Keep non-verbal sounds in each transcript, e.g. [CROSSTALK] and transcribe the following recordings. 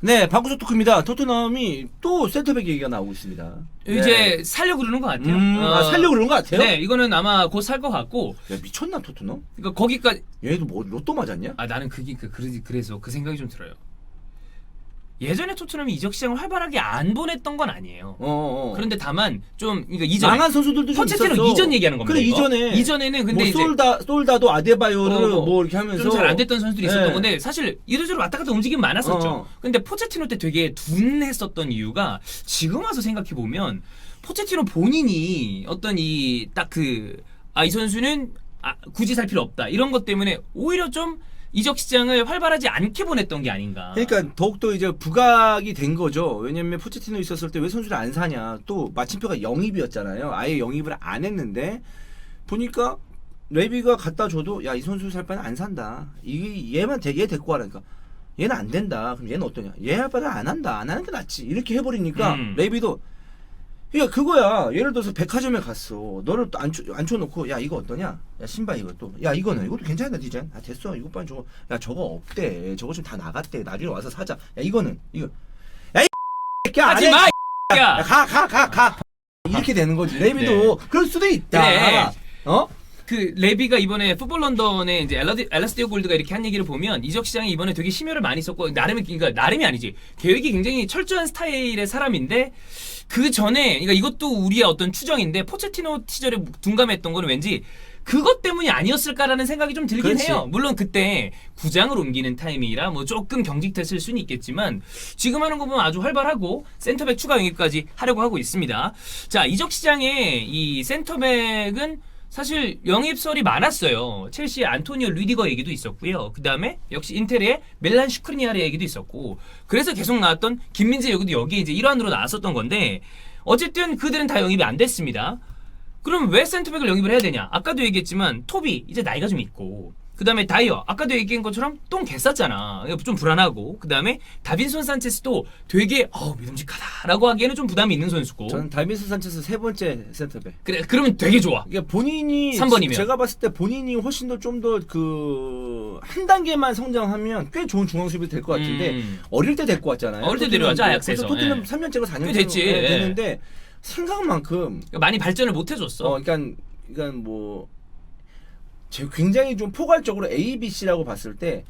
네, 방구석 토크입니다. 토트넘이 또 센터백 얘기가 나오고 있습니다. 네. 이제 살려고 그러는 것 같아요. 음, 아, 어, 살려고 그런 것 같아요? 네, 이거는 아마 곧 살 것 같고, 야, 미쳤나, 토트넘? 그러니까 거기까지 얘도 뭐, 로또 맞았냐? 아 나는 그게 그 그래- 그래서 그 생각이 좀 들어요. 예전에 토트넘이 이적 시장을 활발하게 안 보냈던 건 아니에요. 어, 어. 그런데 다만 좀 그러니까 이전 망한 선수들도 좀 포체티노 있었어. 이전 얘기하는 겁니다. 그래, 이거. 이전에. 이전에는 근데 뭐 이제 솔다, 솔다도 아데바요를 어, 뭐뭐 이렇게 하면서. 좀 잘 안 됐던 선수들이 있었던 네. 건데 사실 이도저로 왔다 갔다 움직임 많았었죠. 어. 근데 포체티노 때 되게 둔했었던 이유가 지금 와서 생각해 보면 포체티노 본인이 어떤 이 딱 그 아 이 선수는 아, 굳이 살 필요 없다 이런 것 때문에 오히려 좀 이적 시장을 활발하지 않게 보냈던 게 아닌가. 그러니까 더욱더 이제 부각이 된 거죠. 왜냐면 포체티노 있었을 때 왜 선수를 안 사냐. 또 마침표가 영입이었잖아요. 아예 영입을 안 했는데 보니까 레비가 갖다 줘도 야 이 선수 살 바는 안 산다. 이 얘만 대, 얘 데리고 가라니까. 얘는 안 된다. 그럼 얘는 어떠냐? 얘할 바를 안 한다. 안 하는 게 낫지. 이렇게 해버리니까 음. 레비도 그러니까 그거야. 예를 들어서 백화점에 갔어. 너를 또 앉혀, 앉혀놓고 야 이거 어떠냐? 야 신발 이것도. 야 이거는 이것도 괜찮다 디자인. 아 됐어. 이것 빨리 저거. 야 저거 없대. 저거 좀다 나갔대. 나중에 와서 사자. 야 이거는 이거. 야 이 새끼야 안 하지 해. 마. 이 야, 야. 가, 가, 가, 가. 이렇게 되는 거지. 레비도 그럴 수도 있다. 그래. 어? 그 레비가 이번에 풋볼 런던에 이제 엘라디, 엘라스티오 골드가 이렇게 한 얘기를 보면 이적 시장이 이번에 되게 심혈을 많이 썼고 나름 그러니까 나름이 아니지 계획이 굉장히 철저한 스타일의 사람인데 그 전에 그러니까 이것도 우리의 어떤 추정인데 포체티노 시절에 둔감했던 거는 왠지 그것 때문이 아니었을까라는 생각이 좀 들긴 그렇지. 해요. 물론 그때 구장을 옮기는 타이밍이라 뭐 조금 경직됐을 수는 있겠지만 지금 하는 거 보면 아주 활발하고 센터백 추가 영입까지 하려고 하고 있습니다. 자 이적 시장에 이 센터백은 사실 영입설이 많았어요. 첼시의 안토니오 루디거 얘기도 있었고요. 그 다음에 역시 인텔의 멜란 슈크리니아르 얘기도 있었고 그래서 계속 나왔던 김민재 여기도 여기에 이제 일환으로 나왔었던 건데 어쨌든 그들은 다 영입이 안 됐습니다. 그럼 왜 센터백을 영입을 해야 되냐? 아까도 얘기했지만 토비 이제 나이가 좀 있고 그 다음에 다이어 아까도 얘기한 것처럼 똥 개쌌잖아 좀 불안하고 그 다음에 다빈손 산체스도 되게 어 믿음직하다라고 하기에는 좀 부담이 있는 선수고 저는 달미스 산체스 세 번째 센터백. 그래 그러면 되게 좋아 이게 본인이 삼 번이면. 제가 봤을 때 본인이 훨씬 더 좀 더 그 한 단계만 성장하면 꽤 좋은 중앙 수비 될것 같은데 음. 어릴 때 데리고 왔잖아요. 어릴 때 데려왔죠, 뭐 아약스에서. 토트넘 예. 3년째가 4년째 꽤 됐지, 예. 되는데 생각만큼 그러니까 많이 발전을 못 해줬어. 어 그러니까 그러니까 뭐 제 굉장히 좀 포괄적으로 A, B, C라고 봤을 때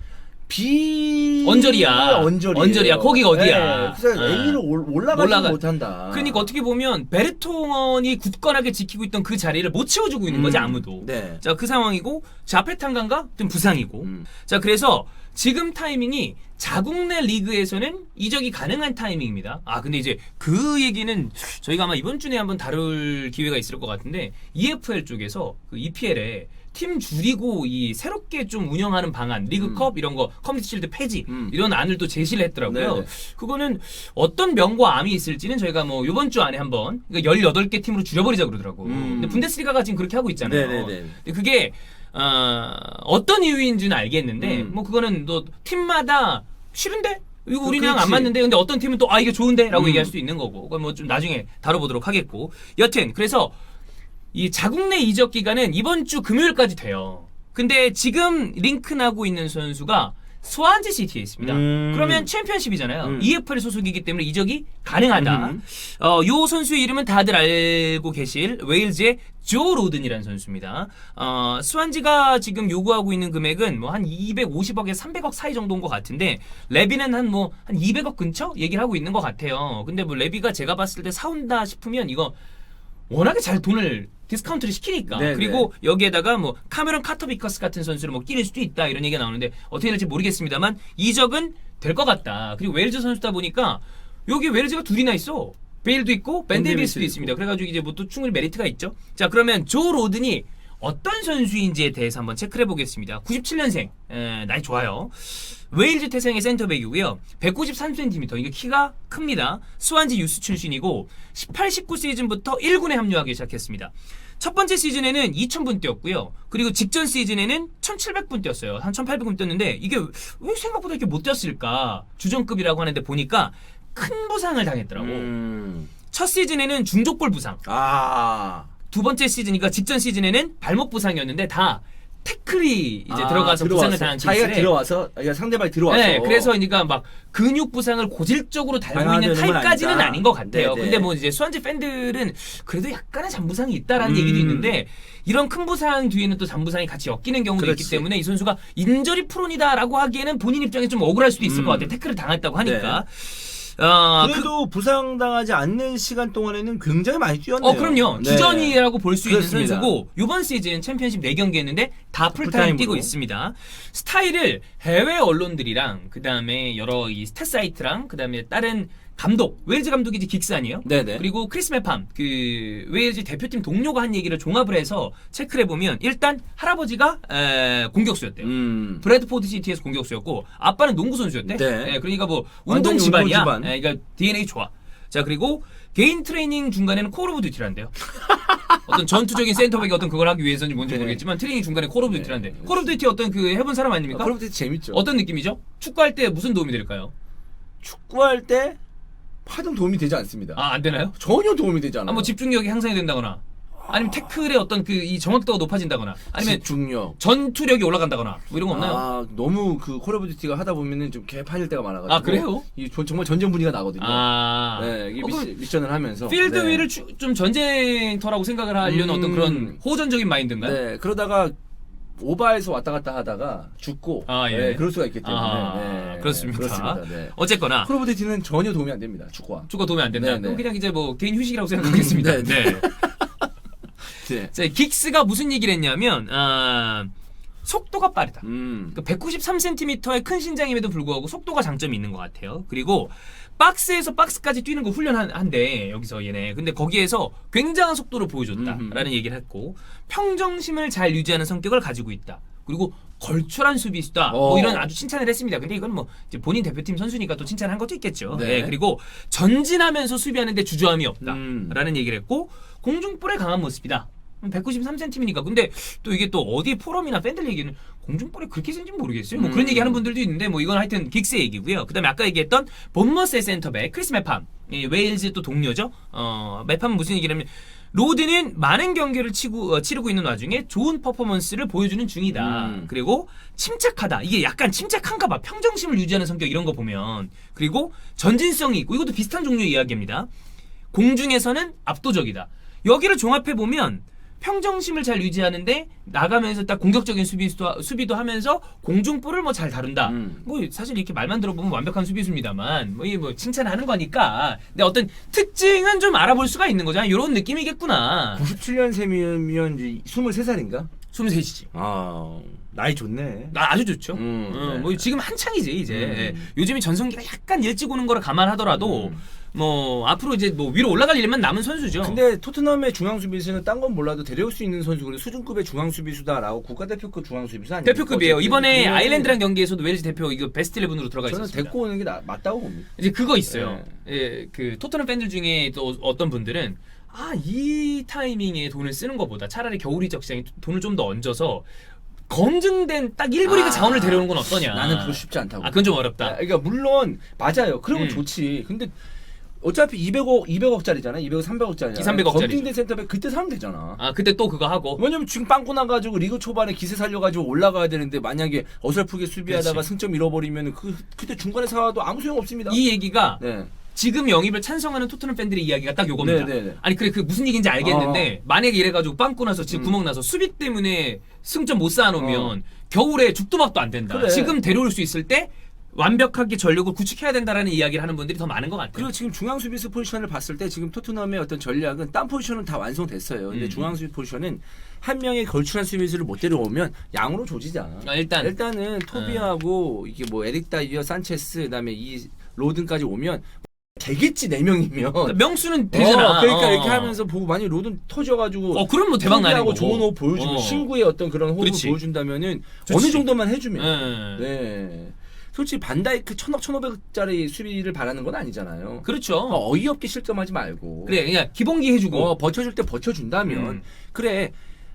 B 언저리야. 언저리예요. 언저리야. 거기가 어디야. 네, 그래서 어. A로 올- 올라가지 올라가- 못한다. 그러니까 어떻게 보면 베르통원이 굳건하게 지키고 있던 그 자리를 못 채워주고 있는 거지 음, 아무도. 네. 자 그 상황이고 자페탄강가 좀 부상이고. 음. 자 그래서 지금 타이밍이 자국 내 리그에서는 이적이 가능한 타이밍입니다. 아 근데 이제 그 얘기는 저희가 아마 이번 주에 한번 다룰 기회가 있을 것 같은데 EFL 쪽에서 그 EPL에 팀 줄이고 이 새롭게 좀 운영하는 방안, 리그컵 이런 거 커뮤니티 실드 폐지 음. 이런 안을 또 제시를 했더라고요. 네네. 그거는 어떤 명과 암이 있을지는 저희가 뭐 이번 주 안에 한번 그러니까 18개 팀으로 줄여버리자 그러더라고. 음. 근데 분데스리가가 지금 그렇게 하고 있잖아요. 네네네. 근데 그게 어, 어떤 이유인지는 알겠는데 음. 뭐 그거는 또 팀마다 싫은데 이거 그- 우리랑 안 그렇지. 맞는데 근데 어떤 팀은 또 아 이게 좋은데라고 음. 얘기할 수도 있는 거고 그건 뭐 좀 나중에 다뤄보도록 하겠고 여튼 그래서 이 자국 내 이적 기간은 이번 주 금요일까지 돼요. 근데 지금 링크 나고 있는 선수가 스완지 시티에 있습니다. 음. 그러면 챔피언십이잖아요. 음. EFL 소속이기 때문에 이적이 가능하다. 음. 어, 요 선수의 이름은 다들 알고 계실 웨일즈의 조 로든이라는 선수입니다. 어, 스완지가 지금 요구하고 있는 금액은 뭐 한 250억에 300억 사이 정도인 것 같은데 레비는 한 뭐한 200억 근처 얘기를 하고 있는 것 같아요. 근데 뭐 레비가 제가 봤을 때 사온다 싶으면 이거 워낙에 잘 돈을 디스카운트를 시키니까. 네, 그리고 여기에다가 뭐 카메론 카터비커스 같은 선수를 뭐 끼릴 수도 있다 이런 얘기가 나오는데 어떻게 될지 모르겠습니다만 이적은 될 것 같다. 그리고 웨일즈 선수다 보니까 여기 웨일즈가 둘이나 있어. 베일도 있고 데이비스도 있습니다. 그래가지고 이제 뭐 또 충분히 메리트가 있죠. 자 그러면 조 로든이 어떤 선수인지에 대해서 한번 체크를 해보겠습니다 97년생 나이 좋아요 웨일즈 태생의 센터백이고요. 193cm. 이게 키가 큽니다. 스완지 유스 출신이고 18, 19 시즌부터 1군에 합류하기 시작했습니다. 첫 번째 시즌에는 2,000분 뛰었고요. 그리고 직전 시즌에는 1,700분 뛰었어요. 한 1,800분 뛰었는데 이게 왜 생각보다 이렇게 못 뛰었을까? 주전급이라고 하는데 보니까 큰 부상을 당했더라고. 음. 첫 시즌에는 중족골 부상. 아. 두 번째 시즌이니까 직전 시즌에는 발목 부상이었는데 다 태클이 이제 아, 들어가서 부상을 당한 자기가 케이스에 들어와서 그러니까 상대방이 들어와서 네, 그래서 그러니까 막 근육 부상을 고질적으로 달고 있는 건 타입까지는 아니다. 아닌 것 같아요. 네네. 근데 뭐 이제 수완지 팬들은 그래도 약간의 잔부상이 있다라는 음. 얘기도 있는데 이런 큰 부상 뒤에는 또 잔부상이 같이 엮이는 경우도 있기 그렇지. 때문에 이 선수가 인저리 프론이다라고 하기에는 본인 입장에 좀 억울할 수도 있을 음. 것 같아요. 태클을 당했다고 하니까. 어, 그- 그래도 부상당하지 않는 시간 동안에는 굉장히 많이 뛰었네요. 어, 그럼요. 네. 주전이라고 볼 수 있는 그렇습니다. 선수고, 이번 시즌 챔피언십 4경기 했는데 다 풀타임 풀타임으로. 뛰고 있습니다. 스타일을 해외 언론들이랑, 그 다음에 여러 이 스탯 사이트랑, 그 다음에 다른 감독, 웨일즈 감독이 이제 긱스 아니에요? 네네. 그리고 크리스 메팜, 그, 웨일즈 대표팀 동료가 한 얘기를 종합을 해서 체크를 해보면, 일단 할아버지가, 에, 공격수였대요. 음. 브래드포드 시티에서 공격수였고 아빠는 농구 선수였대. 네. 예, 그러니까 뭐 완전히 운동 집안이야. 운동 집안. 예, 그러니까 DNA 좋아. 자 그리고 개인 트레이닝 중간에는 콜 오브 듀티를 한대요. [LAUGHS] 어떤 전투적인 센터백이 어떤 그걸 하기 위해서인지 뭔지 네. 모르겠지만 트레이닝 중간에 콜 오브 듀티를 한대. 네. 콜 오브 듀티 어떤 그 해본 사람 아닙니까? 아, 그럼 되게 재밌죠. 어떤 느낌이죠? 축구할 때 무슨 도움이 될까요? 축구할 때 파등 도움이 되지 않습니다. 아 안 되나요? 전혀 도움이 되지 않아요. 아, 뭐 집중력이 향상이 된다거나 아니면 태클의 어떤 그 이 정확도가 높아진다거나 아니면 집중력. 전투력이 올라간다거나 뭐 이런 거 없나요? 아, 너무 그 콜 오브 듀티가 하다 보면은 좀 개판일 때가 많아가지고. 아, 그래요? 이 조- 정말 전쟁 분위기가 나거든요. 아. 네, 이게 어, 그럼 미시, 미션을 하면서. 필드 네. 위를 추- 좀 전쟁터라고 생각을 하려는 음. 어떤 그런 호전적인 마인드인가요? 네, 그러다가 오바에서 왔다 갔다 하다가 죽고. 아, 예. 네, 그럴 수가 있기 때문에. 아, 네, 그렇습니다. 그렇습니다. 네. 어쨌거나 듀티는 전혀 도움이 안 됩니다. 축구와. 축구 도움이 안 된다. 네, 그럼 네. 그냥 이제 뭐 개인 휴식이라고 생각하겠습니다. 네, 네. 네. [LAUGHS] 네. 자, 긱스가 무슨 얘기를 했냐면 아, 속도가 빠르다. 음. 193cm의 큰 신장임에도 불구하고 속도가 장점이 있는 것 같아요. 그리고 박스에서 박스까지 뛰는 거 훈련한대 여기서 얘네. 근데 거기에서 굉장한 속도를 보여줬다라는 얘기를 했고 평정심을 잘 유지하는 성격을 가지고 있다. 그리고 걸출한 수비수다. 뭐 어. 이런 아주 칭찬을 했습니다. 근데 이건 뭐 본인 대표팀 선수니까 또 칭찬한 것도 있겠죠. 네. 네, 그리고 전진하면서 수비하는데 주저함이 음. 없다라는 얘기를 했고 공중볼에 강한 모습이다. 193cm이니까 근데 또 이게 또 어디 포럼이나 팬들 얘기는 공중볼에 그렇게 센지 모르겠어요. 뭐 그런 음. 얘기 하는 분들도 있는데 뭐 이건 하여튼 긱스의 얘기고요. 그다음에 아까 얘기했던 본머스의 센터백 크리스 메팜 이 웨일즈 또 동료죠. 어 메팜은 무슨 얘기냐면 로드는 많은 경기를 치고 어, 치르고 있는 와중에 좋은 퍼포먼스를 보여주는 중이다. 음. 그리고 침착하다. 이게 약간 침착한가 봐. 평정심을 유지하는 성격 이런 거 보면 그리고 전진성이 있고 이것도 비슷한 종류의 이야기입니다. 공중에서는 압도적이다. 여기를 종합해 보면 평정심을 잘 유지하는데 나가면서 딱 공격적인 수비도 수비도 하면서 공중볼을 뭐 잘 다룬다. 음. 뭐 사실 이렇게 말만 들어보면 완벽한 수비수입니다만 뭐 이뭐 칭찬하는 거니까. 근데 어떤 특징은 좀 알아볼 수가 있는 거잖아. 이런 느낌이겠구나. 97년생이면 이제 23살인가? 23시지. 아, 나이 좋네. 아, 아주 좋죠. 음, 어, 네. 뭐 지금 한창이지 이제. 음. 요즘에 전성기가 약간 일찍 오는 거를 감안하더라도 음. 뭐 앞으로 이제 뭐 위로 올라갈 일만 남은 선수죠. 근데 토트넘의 중앙 수비수는 딴 건 몰라도 데려올 수 있는 선수 그리고 수준급의 중앙 수비수다라고 국가대표급 중앙 수비수 아니에요? 대표급이에요. 이번에 그거는 아일랜드랑 경기에서도 웨일즈 대표 이거 베스트 11으로 들어가 저는 있었습니다. 데리고 오는 게 나- 맞다고 봅니다. 이제 그거 있어요. 네. 예, 그 토트넘 팬들 중에 또 어떤 분들은 아, 이 타이밍에 돈을 쓰는 것보다 차라리 겨울 이적 시장에 돈을 좀 더 얹어서 검증된 딱 1부 리그 아, 자원을 데려오는 건 어떠냐. 나는 그거 쉽지 않다고. 아, 그건 좀 아, 어렵다. 그러니까 물론 맞아요. 그러면 음. 좋지. 근데 어차피 200억 200억짜리잖아. 200억 300억짜리잖아. 2, 300억짜리. 검증된 센터백 그때 사면 되잖아. 아, 그때 또 그거 하고. 왜냐면 지금 빵꾸 나가지고 리그 초반에 기세 살려가지고 올라가야 되는데 만약에 어설프게 수비하다가 그렇지. 승점 잃어버리면 그 그때 중간에 사와도 아무 소용 없습니다. 이 얘기가 네. 지금 영입을 찬성하는 토트넘 팬들의 이야기가 딱 요겁니다. 네, 네, 네. 아니 그래 그 무슨 얘기인지 알겠는데 만약에 이래가지고 빵꾸 나서 지금 음. 구멍 나서 수비 때문에 승점 못 쌓아놓으면 겨울에 죽도 밥도 안 된다. 그래. 지금 데려올 수 있을 때 완벽하게 전력을 구축해야 된다라는 이야기를 하는 분들이 더 많은 것 같아요. 그리고 지금 중앙 수비수 포지션을 봤을 때 지금 토트넘의 어떤 전략은 딴 포지션은 다 완성됐어요. 근데 음. 중앙 수비 포지션은 한 명의 걸출한 수비수를 못 데려오면 양으로 조지자. 아, 일단 일단은 토비하고 이게 뭐 에릭 다이어, 산체스, 그다음에 이 로든까지 오면 되겠지 네 명이면. 명수는 되잖아. 어, 그러니까 어. 이렇게 하면서 보고 만약 로든 터져가지고 어 그럼 뭐 대박 나는 거고. 좋은 호흡 보여주고 어. 신구의 어떤 그런 호흡을 그렇지. 보여준다면은 좋지. 어느 정도만 해주면 예. 네. 솔직히 반다이크 천억 천오백짜리 수비를 바라는 건 아니잖아요. 그렇죠. 어, 어이없게 실점하지 말고. 그래 그냥 기본기 해주고. 어, 버텨줄 때 버텨준다면 음. 그래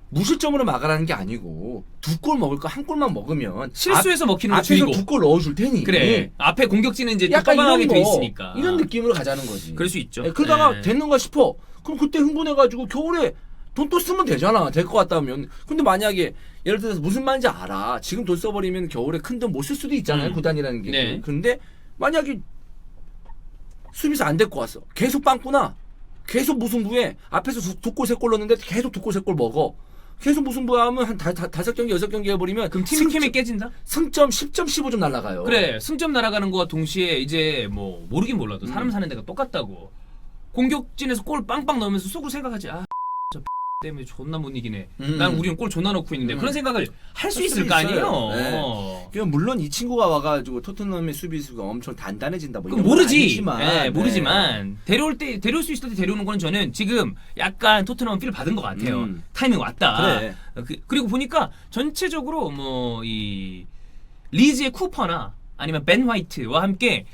무실점으로 막으라는 게 아니고 두 골 먹을 거 한 골만 먹으면 실수해서 먹히는 앞, 거 앞에서. 두 골 넣어줄 테니. 그래 앞에 공격진은 이제 약간 이런 돼 거, 있으니까. 이런 느낌으로 가자는 거지. 그럴 수 있죠. 예, 그러다가 예. 됐는가 싶어. 그럼 그때 흥분해가지고 겨울에 돈 또 쓰면 되잖아. 될 것 같다면. 근데 만약에 예를 들어서 무슨 말인지 알아. 지금 돈 써버리면 겨울에 큰 돈 못 쓸 수도 있잖아요. 음. 구단이라는 게. 네. 근데 만약에 수비수 안 데리고 왔어. 계속 빵꾸나. 계속 무승부에 앞에서 두, 두 골, 세 골 넣는데 계속 두 골, 세 골 먹어. 계속 무승부하면 한 다, 다, 다섯 경기, 여섯 경기 해버리면 그럼 팀 승점, 캠이 깨진다? 승점 10점, 15점 날라가요. 그래 승점 날아가는 거와 동시에 이제 뭐 모르긴 몰라도 사람 음. 사는 데가 똑같다고 공격진에서 골 빵빵 넣으면서 속으로 생각하지 아저 때문에 존나 못 이기네 음. 난 우리는 골 존나 넣고 있는데 음. 그런 생각을 할수할 있을 거. 아니에요 그러니까 물론 이 친구가 와가지고 토트넘의 수비수가 엄청 단단해진다 뭐 그럼 이런 건 모르지 아니지만, 예, 네. 모르지만 데려올 때 데려올 수 있을 때 데려오는 건 저는 지금 약간 토트넘 필 받은 것 같아요 음. 타이밍 왔다 그래. 어, 그, 그리고 보니까 전체적으로 뭐 이 리즈의 쿠퍼나 아니면 벤 화이트와 함께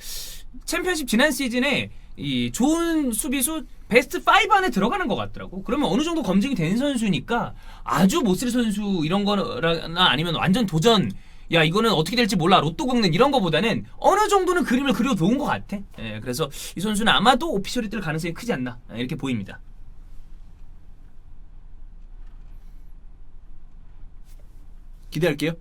챔피언십 지난 시즌에 이 좋은 수비수 베스트 5 안에 들어가는 것 같더라고. 그러면 어느 정도 검증이 된 선수니까 아주 못쓸 선수 이런 거나 아니면 완전 도전 야 이거는 어떻게 될지 몰라 로또 긁는 이런 거보다는 어느 정도는 그림을 그려놓은 것 같아. 예, 그래서 이 선수는 아마도 오피셜이 뜰 가능성이 크지 않나 예, 이렇게 보입니다. 기대할게요.